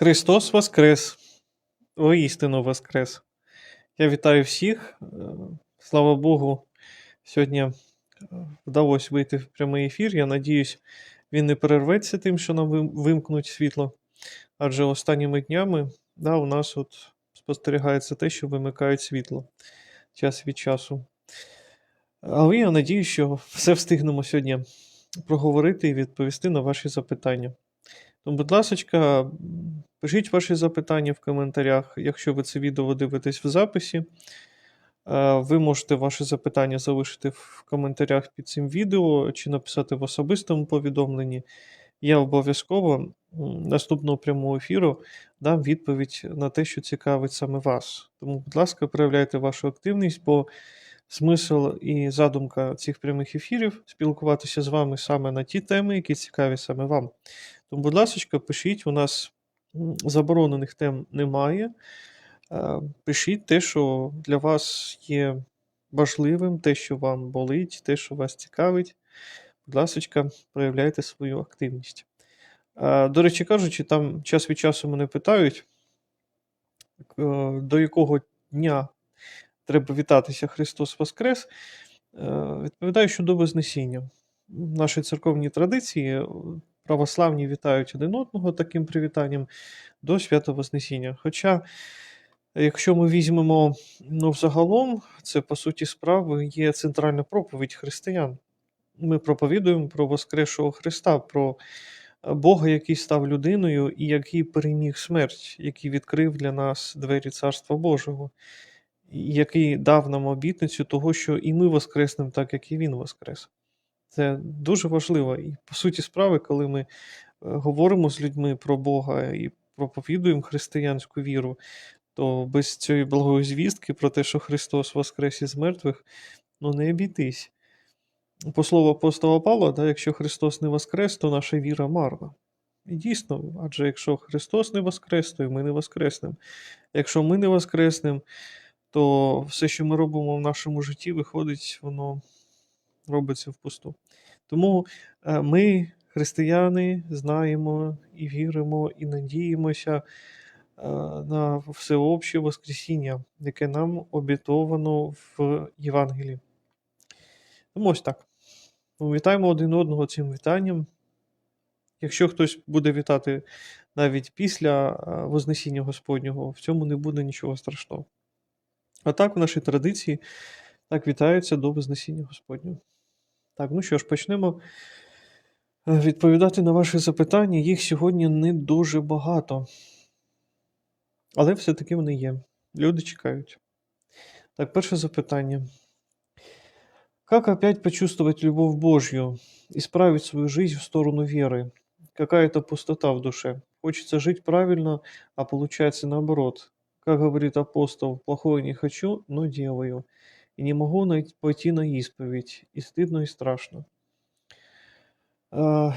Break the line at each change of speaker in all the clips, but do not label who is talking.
Христос Воскрес! Воістину Воскрес! Я вітаю всіх. Е, Слава Богу, сьогодні е, вдалося вийти в прямий ефір. Я надіюсь, він не перерветься тим, що нам вимкнуть світло. Адже останніми днями да, у нас от спостерігається те, що вимикають світло час від часу. Але я надію, що все встигнемо сьогодні проговорити і відповісти на ваші запитання. Будь ласка, пишіть ваші запитання в коментарях, якщо ви це відео дивитесь в записі. Е, Ви можете ваші запитання залишити в коментарях під цим відео чи написати в особистому повідомленні. Я обов'язково наступного прямого ефіру дам відповідь на те, що цікавить саме вас. Тому, будь ласка, проявляйте вашу активність, бо смисл і задумка цих прямих ефірів спілкуватися з вами саме на ті теми, які цікаві саме вам. Тому, будь ласка, пишіть, у нас заборонених тем немає. Е, Пишіть те, що для вас є важливим, те, що вам болить, те, що вас цікавить. Будь ласка, проявляйте свою активність. Е, До речі кажучи, там час від часу мене питають, е, до якого дня треба вітатися Христос Воскрес. Відповідаю, що до Вознесіння. В нашій церковній традиції православні вітають один одного таким привітанням до свята Вознесіння. Хоча, якщо ми візьмемо ну, взагалом, це по суті справи є центральна проповідь християн. Ми проповідуємо про Воскресшого Христа, про е, Бога, який став людиною і який переміг смерть, який відкрив для нас двері Царства Божого, який дав нам обітницю того, що і ми воскреснемо так, як і Він воскрес. Це дуже важливо. І по суті справи, коли ми е, говоримо з людьми про Бога і проповідуємо християнську віру, то без цієї благої звістки про те, що Христос воскрес із мертвих, ну не обійтись. По слову апостола Павла, да, якщо Христос не воскрес, то наша віра марна. І дійсно, адже якщо Христос не воскрес, то і ми не воскреснемо. Якщо ми не воскреснемо, то все, що ми робимо в нашому житті, виходить, воно робиться впусту. Тому е, ми, християни, знаємо і віримо, і надіємося е, на всеобще Воскресіння, яке нам обітовано в Євангелії. Тому ось так. Вітаємо один одного цим вітанням. Якщо хтось буде вітати навіть після е, Вознесіння Господнього, в цьому не буде нічого страшного. А так, в нашій традиції так вітаються до Вознесіння Господнього. Так, ну що ж, почнемо е, відповідати на ваші запитання. Їх сьогодні не дуже багато. Але все-таки вони є. Люди чекають. Так, перше запитання. Как опять почувствовать любовь Божью, исправить свою жизнь в сторону веры? Какая-то пустота в душе. Хочется жить правильно, а получается наоборот. Как говорит апостол, плохое не хочу, но делаю. И не могу пойти на исповедь. И стыдно, и страшно. А,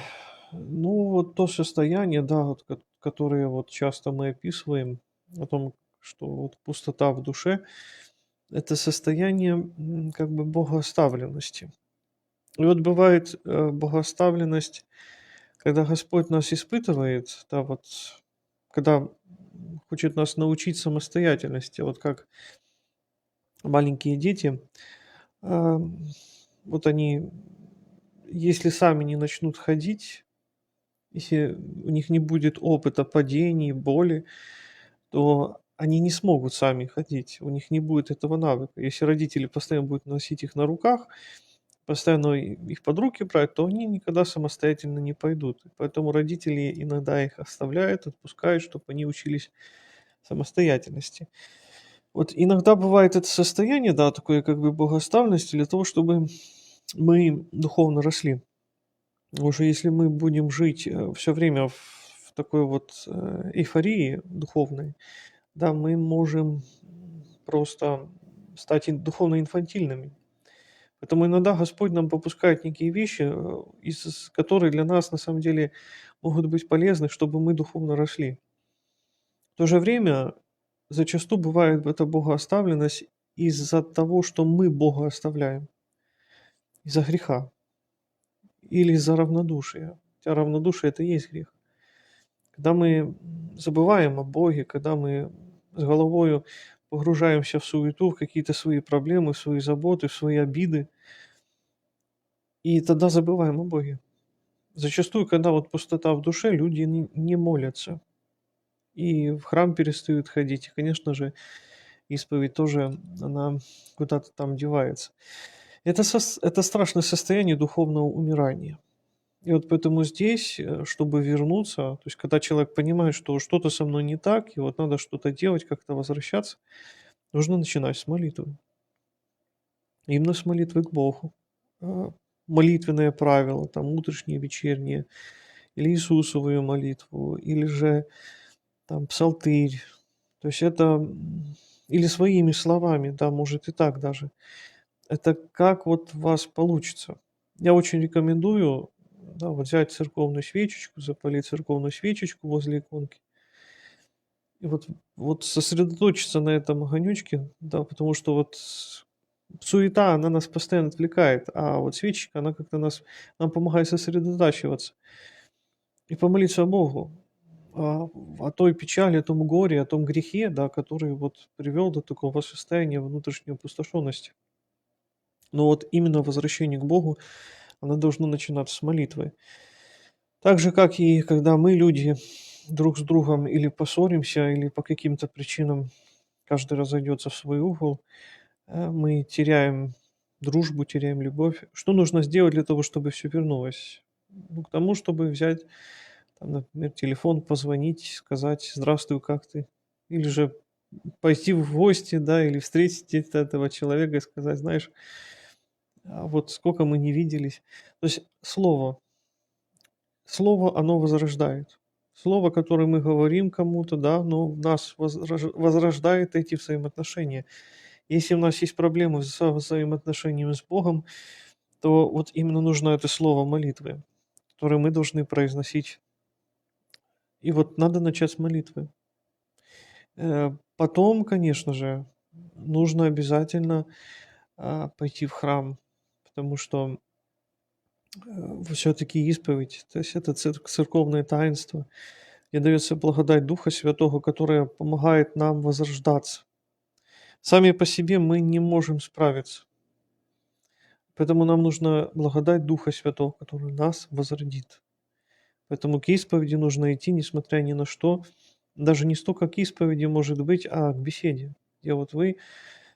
ну, вот то состояние, да, вот, ко- которое вот часто мы описываем, о том, что вот пустота в душе, это состояние как бы богооставленности. И вот бывает э, богооставленность, когда Господь нас испытывает, да, вот, когда хочет нас научить самостоятельности, вот как маленькие дети, вот они, если сами не начнут ходить, если у них не будет опыта падений, боли, то они не смогут сами ходить, у них не будет этого навыка. Если родители постоянно будут носить их на руках, постоянно их под руки брать, то они никогда самостоятельно не пойдут. Поэтому родители иногда их оставляют, отпускают, чтобы они учились самостоятельности. Вот иногда бывает это состояние, да, такое как бы богоставленности для того, чтобы мы духовно росли. Уже если мы будем жить все время в, в такой вот э, эйфории духовной, да, мы можем просто стать духовно инфантильными. Поэтому иногда Господь нам попускает некие вещи, э, из которые для нас на самом деле могут быть полезны, чтобы мы духовно росли. В то же время зачастую бывает эта богооставленность из-за того, что мы Бога оставляем, из-за греха или из-за равнодушия. Хотя равнодушие это и есть грех. Когда мы забываем о Боге, когда мы с головою погружаемся в суету, в какие-то свои проблемы, в свои заботы, в свои обиды, и тогда забываем о Боге. Зачастую, когда вот пустота в душе, люди не, не молятся. И в храм перестают ходить. И, конечно же, исповедь тоже, она куда-то там девается. Это, сос- это страшное состояние духовного умирания. И вот поэтому здесь, э, чтобы вернуться, то есть когда человек понимает, что что-то со мной не так, и вот надо что-то делать, как-то возвращаться, нужно начинать с молитвы. Именно с молитвы к Богу. А, Молитвенное правило, там утреннее, вечернее, или Иисусовую молитву, или же там псалтырь. То есть это или своими словами, да, может и так даже. Это как вот у вас получится. Я очень рекомендую да, вот взять церковную свечечку, запалить церковную свечечку возле иконки. И вот, вот сосредоточиться на этом огонечке, да, потому что вот суета, она нас постоянно отвлекает, а вот свечечка, она как-то нас, нам помогает сосредотачиваться и помолиться Богу о, о той печали, о том горе, о том грехе, да, который вот привел до такого состояния внутренней опустошенности. Но вот именно возвращение к Богу, оно должно начинаться с молитвы. Так же, как и когда мы, люди, друг с другом или поссоримся, или по каким-то причинам каждый разойдется в свой угол, э, мы теряем дружбу, теряем любовь. Что нужно сделать для того, чтобы все вернулось? Ну, к тому, чтобы взять, там, например, телефон, позвонить, сказать «Здравствуй, как ты?» Или же пойти в гости, да, или встретить этого человека и сказать, знаешь, а вот сколько мы не виделись. То есть слово, слово, оно возрождает. Слово, которое мы говорим кому-то, да, оно в нас возрож- возрождает эти взаимоотношения. Если у нас есть проблемы со взаимоотношениями с Богом, то вот именно нужно это слово молитвы, которое мы должны произносить. И вот надо начать с молитвы. Э, Потом, конечно же, нужно обязательно а, пойти в храм, потому что все-таки исповедь, то есть это цер- церковное таинство, где дается благодать Духа Святого, которая помогает нам возрождаться. Сами по себе мы не можем справиться. Поэтому нам нужна благодать Духа Святого, который нас возродит. Поэтому к исповеди нужно идти, несмотря ни на что. Даже не столько к исповеди может быть, а к беседе. Где вот вы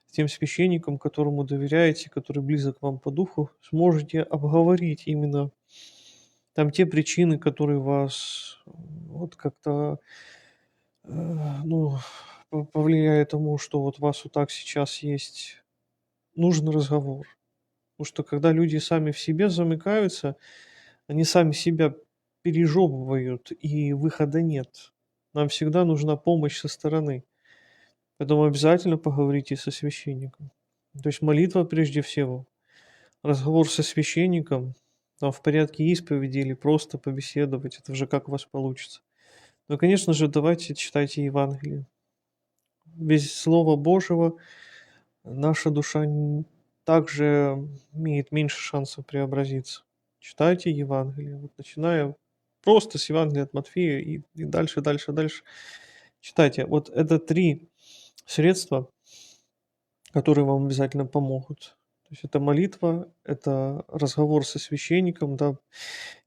с тем священником, которому доверяете, который близок вам по духу, сможете обговорить именно там те причины, которые вас вот как-то э, ну, по- повлияют тому, что вот вас вот так сейчас есть. Нужен разговор. Потому что когда люди сами в себе замыкаются, они сами себя пережевывают, и выхода нет. Нам всегда нужна помощь со стороны. Поэтому обязательно поговорите со священником. То есть молитва прежде всего, разговор со священником, там в порядке исповеди или просто побеседовать, это уже как у вас получится. Но, конечно же, давайте читайте Евангелие. Без Слова Божьего наша душа также имеет меньше шансов преобразиться. Читайте Евангелие, вот начиная просто с Евангелия от Матфея и, и дальше, дальше, дальше. Читайте. Вот это три средства, которые вам обязательно помогут. То есть это молитва, это разговор со священником, да,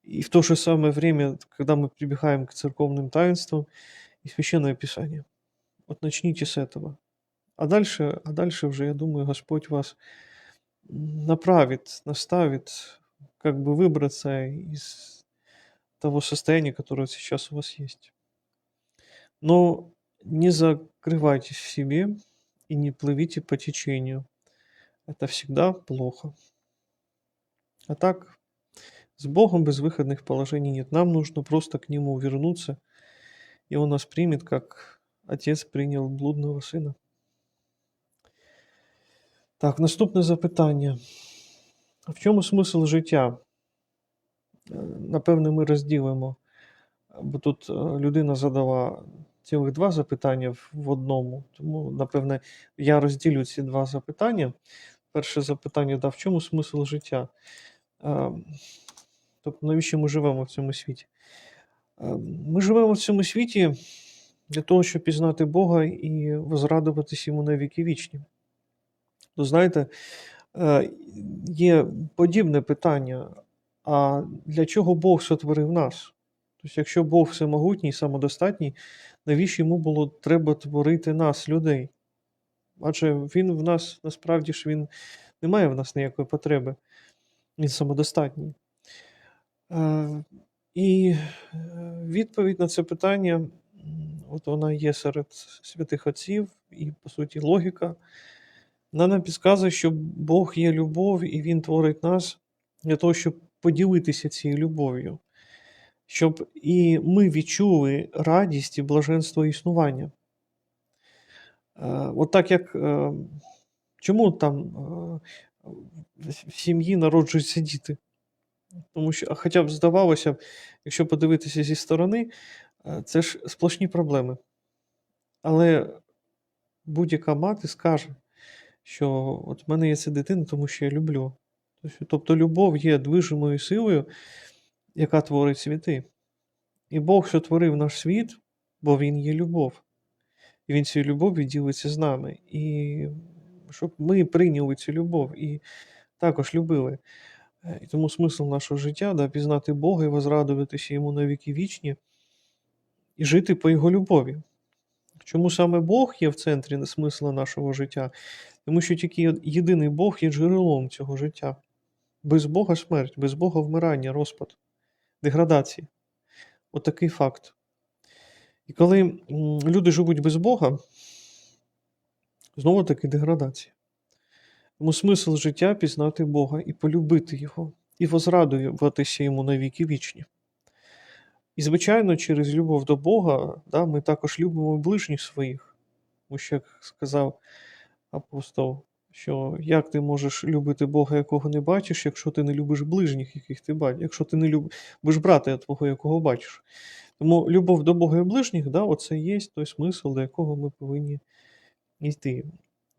и в то же самое время, когда мы прибегаем к церковным таинствам и священное писание. Вот начните с этого. А дальше, а дальше уже, я думаю, Господь вас направит, наставит, как бы выбраться из того состояния, которое сейчас у вас есть. Но не закрывайтесь в себе и не плывите по течению. Это всегда плохо. А так, с Богом безвыходных положений нет. Нам нужно просто к Нему вернуться, и Он нас примет, как Отец принял блудного сина. Так, наступне запитання. В чому смисл життя? Е, Напевне, ми розділимо, бо тут е, людина задала цілих два запитання в- одному. Тому, напевне, я розділю ці два запитання. Перше запитання, да, в чому смисл життя? Е, Тобто, навіщо ми живемо в цьому світі? Ми живемо в цьому світі для того, щоб пізнати Бога і возрадуватись йому на віки вічні. То знаєте, е, є подібне питання: а для чого Бог сотворив нас? Тобто, якщо Бог всемогутній самодостатній, навіщо йому було треба творити нас, людей? Адже він в нас насправді ж він не має в нас ніякої потреби, він самодостатній. Е, І е, відповідь на це питання, от вона є серед святих отців, і, по суті, логіка. Вона нам підказує, що Бог є любов, і Він творить нас для того, щоб поділитися цією любов'ю, щоб і ми відчули радість і блаженство існування. Е, От так як е, чому там е, в сім'ї народжуються діти? Тому що, хоча б здавалося якщо подивитися зі сторони, це ж сплошні проблеми. Але будь-яка мати скаже, що от в мене є ця дитина, тому що я люблю. Тобто- Тобто любов є движимою силою, яка творить світи. І Бог сотворив наш світ, бо Він є любов. І Він цією любов'ю ділиться з нами. І щоб ми прийняли цю любов і також любили. Е, І тому смисл нашого життя да, пізнати Бога і возрадуватися йому на віки вічні, і жити по Його любові. Чому саме Бог є в центрі смисла нашого життя? Тому що тільки єдиний Бог є джерелом цього життя. Без Бога смерть, без Бога вмирання, розпад, деградація. Отакий факт. І коли люди живуть без Бога, знову таки деградація. Тому смисл життя пізнати Бога і полюбити Його, і возрадуватися йому на віки вічні. І, звичайно, через любов до Бога да, ми також любимо ближніх своїх. Тому що, як сказав апостол, що як ти можеш любити Бога, якого не бачиш, якщо ти не любиш ближніх, яких ти бачиш, якщо ти не любиш брата твого, якого бачиш. Тому любов до Бога і ближніх, да, оце є той смисл, до якого ми повинні йти.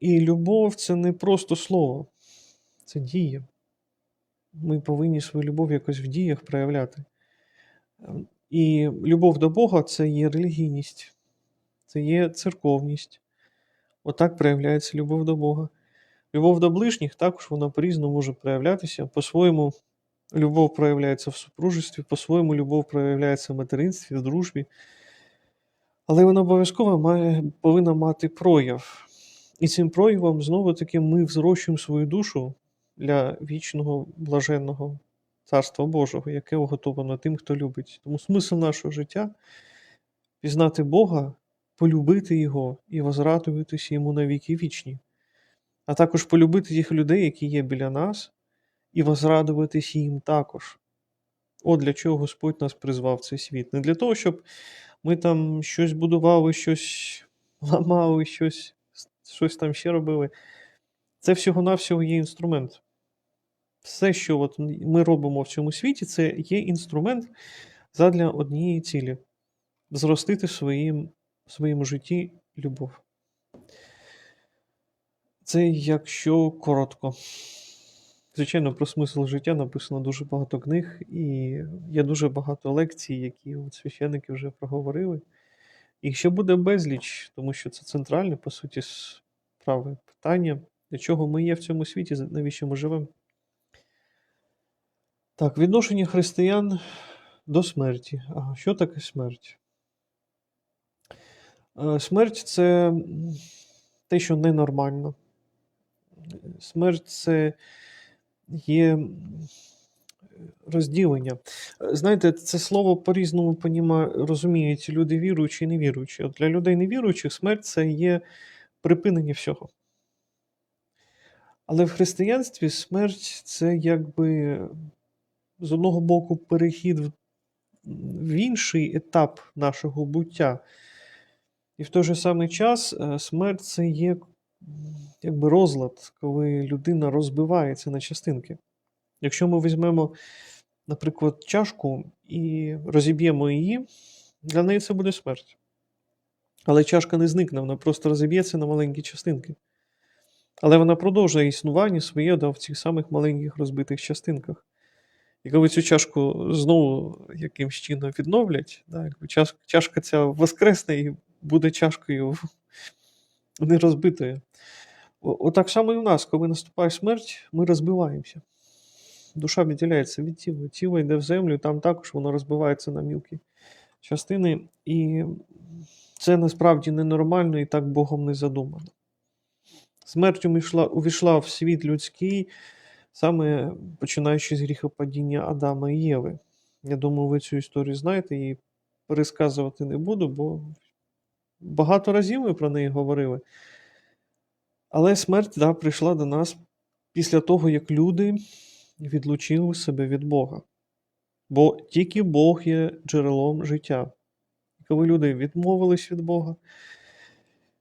І любов це не просто слово, це дія. Ми повинні свою любов якось в діях проявляти. І любов до Бога це є релігійність, це є церковність. Отак проявляється любов до Бога. Любов до ближніх також вона по-різному може проявлятися. По-своєму, любов проявляється в супружестві, по-своєму, любов проявляється в материнстві, в дружбі. Але вона обов'язково має, повинна мати прояв. І цим проявом знову таки ми взрощуємо свою душу для вічного блаженного Царства Божого, яке уготовано тим, хто любить. Тому смисл нашого життя пізнати Бога, полюбити Його і возрадуватися йому на віки вічні, а також полюбити тих людей, які є біля нас, і возрадуватися їм також. От для чого Господь нас призвав цей світ. Не для того, щоб ми там щось будували, щось ламали, щось, щось там ще робили. Це всього-навсього є інструмент. Все, що от ми робимо в цьому світі, це є інструмент задля однієї цілі зростити в своїм, в своєму житті любов. Це якщо коротко. Звичайно, про смисл життя написано дуже багато книг, і є дуже багато лекцій, які от священники вже проговорили. Їх ще буде безліч, тому що це центральне, по суті, справи питання, для чого ми є в цьому світі, навіщо ми живемо. Так, відношення християн до смерті. Ага, що таке смерть? Е, Смерть це те, що ненормально. Смерть це є розділення. Е, Знаєте, це слово по-різному розуміють люди віруючі і невіруючі. От для людей невіруючих смерть це є припинення всього. Але в християнстві смерть це якби з одного боку перехід в інший етап нашого буття. І в той же самий час е, смерть це є якби розлад, коли людина розбивається на частинки. Якщо ми візьмемо, наприклад, чашку і розіб'ємо її, для неї це буде смерть. Але чашка не зникне, вона просто розіб'ється на маленькі частинки. Але вона продовжує існування своє да, в цих самих маленьких розбитих частинках. І коли цю чашку знову якимсь чином відновлять, да, якби чашка ця воскресне і буде чашкою не розбитою. Отак само і в нас, коли наступає смерть, ми розбиваємося. Душа відділяється від тіла. Тіло йде в землю, там також воно розбивається на мілкі частини. І це насправді ненормально і так Богом не задумано. Смерть увійшла, увійшла в світ людський, саме починаючи з гріхопадіння Адама і Єви. Я думаю, ви цю історію знаєте і пересказувати не буду, бо багато разів ми про неї говорили. Але смерть да, прийшла до нас після того, як люди відлучили себе від Бога. Бо тільки Бог є джерелом життя. Коли люди відмовились від Бога,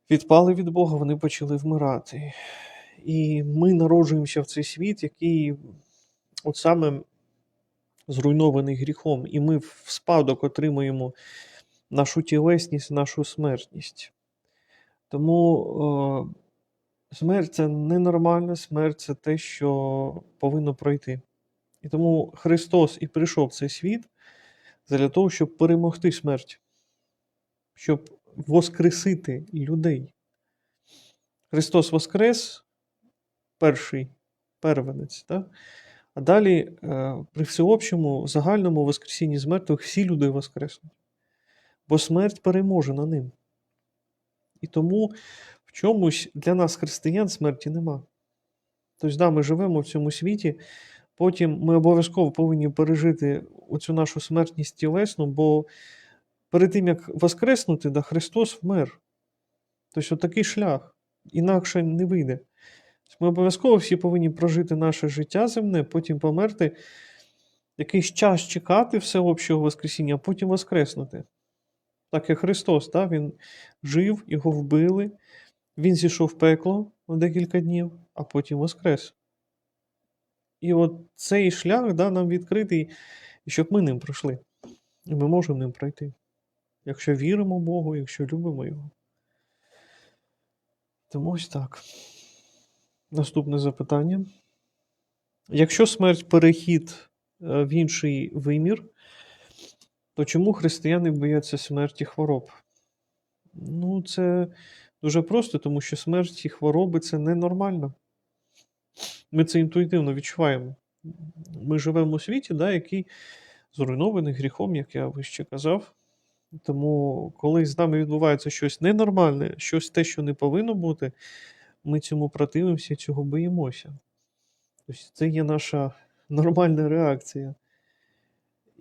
відпали від Бога, вони почали вмирати. І ми народжуємося в цей світ, який от саме зруйнований гріхом, і ми в спадок отримуємо нашу тілесність, нашу смертність. Тому е, смерть це ненормальна, смерть це те, що повинно пройти. І тому Христос і прийшов в цей світ для того, щоб перемогти смерть, щоб воскресити людей. Христос Воскрес, перший первенець, так? а далі е, при всеобщому загальному Воскресінні з мертвих всі люди воскреснуть. Бо смерть переможена ним. І тому в чомусь для нас, християн, смерті нема. Тобто, да, ми живемо в цьому світі, потім ми обов'язково повинні пережити оцю нашу смертність тілесну, бо перед тим, як воскреснути, да, Христос вмер. Тобто, такий шлях, інакше не вийде. Тобто Ми обов'язково всі повинні прожити наше життя земне, потім померти, якийсь час чекати всеобщого Воскресіння, а потім воскреснути. Так як Христос, да, Він жив, його вбили, Він зійшов в пекло на декілька днів, а потім воскрес. І от цей шлях да, нам відкритий, щоб ми ним пройшли. І ми можемо ним пройти. Якщо віримо Богу, якщо любимо Його. Тому ось так. Наступне запитання. Якщо смерть перехід е, в інший вимір, то чому християни бояться смерті хвороб? Ну, це дуже просто, тому що смерть і хвороби це ненормально. Ми це інтуїтивно відчуваємо. Ми живемо у світі, да, який зруйнований гріхом, як я вище казав. Тому, коли з нами відбувається щось ненормальне, щось те, що не повинно бути, ми цьому противимося, цього боїмося. Тобто це є наша нормальна реакція.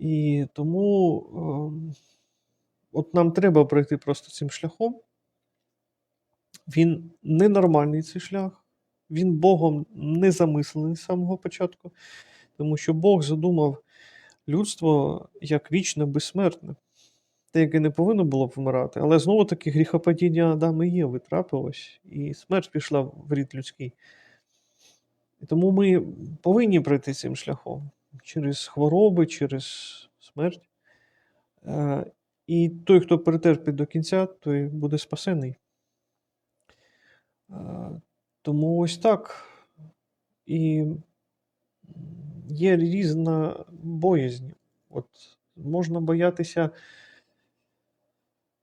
І тому ем, от нам треба пройти просто цим шляхом. Він ненормальний цей шлях, він Богом не замислений з самого початку, тому що Бог задумав людство як вічне, безсмертне, те, яке не повинно було б вмирати, але знову таки гріхопадіння Адама і Єви трапилось, і смерть пішла в рід людський. І тому ми повинні пройти цим шляхом через хвороби, через смерть. Е, І той, хто перетерпить до кінця, той буде спасений. Е, Тому ось так. І є різна боязнь. От можна боятися,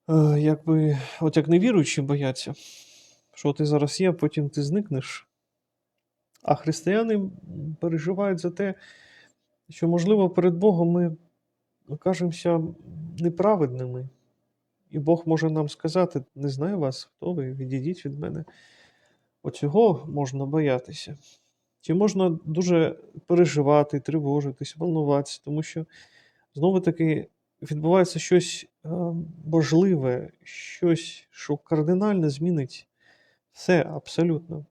е, якби, от як невіруючі бояться, що ти зараз є, потім ти зникнеш. А християни переживають за те, що, можливо, перед Богом ми окажемося неправедними. І Бог може нам сказати: не знаю вас, хто ви, відійдіть від мене. Оцього можна боятися. Чи можна дуже переживати, тривожитись, волнуватися, тому що знову таки відбувається щось е, важливе, щось, що кардинально змінить все абсолютно.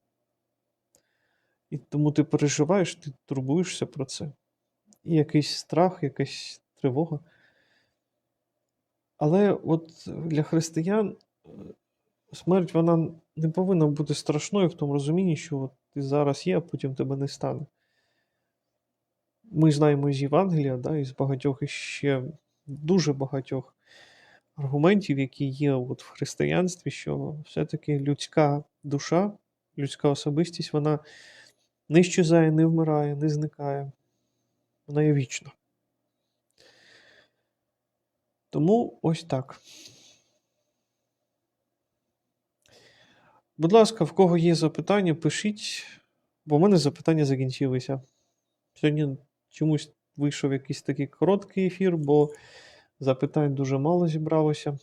І тому ти переживаєш, ти турбуєшся про це. І якийсь страх, якась тривога. Але от для християн е, смерть вона не повинна бути страшною в тому розумінні, що от ти зараз є, а потім тебе не стане. Ми знаємо з Євангелія, да, із багатьох іще дуже багатьох аргументів, які є от в християнстві, що все-таки людська душа, людська особистість, вона не щезає, не вмирає, не зникає. Вона є вічна. Тому ось так. Будь ласка, в кого є запитання, пишіть, бо в мене запитання закінчилися. Сьогодні чомусь вийшов якийсь такий короткий ефір, бо запитань дуже мало зібралося.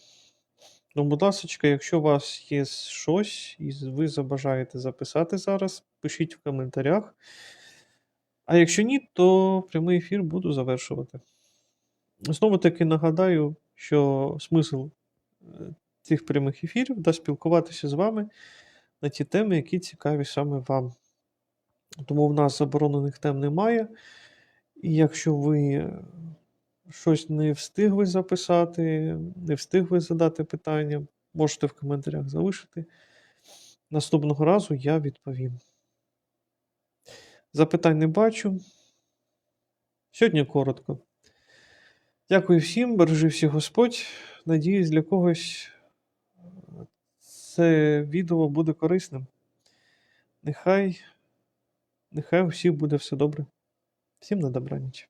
Ну, будь ласка, якщо у вас є щось і ви забажаєте записати зараз, пишіть в коментарях. А якщо ні, то прямий ефір буду завершувати. Знову таки нагадаю, що смисл е, цих прямих ефірів да спілкуватися з вами на ті теми, які цікаві саме вам. Тому в нас заборонених тем немає. І якщо ви е, щось не встигли записати, не встигли задати питання, можете в коментарях залишити. Наступного разу я відповім. Запитань не бачу. Сьогодні коротко. Дякую всім, бережи всіх Господь. Надіюсь, для когось це відео буде корисним. Нехай, нехай у всіх буде все добре. Всім на добраніч.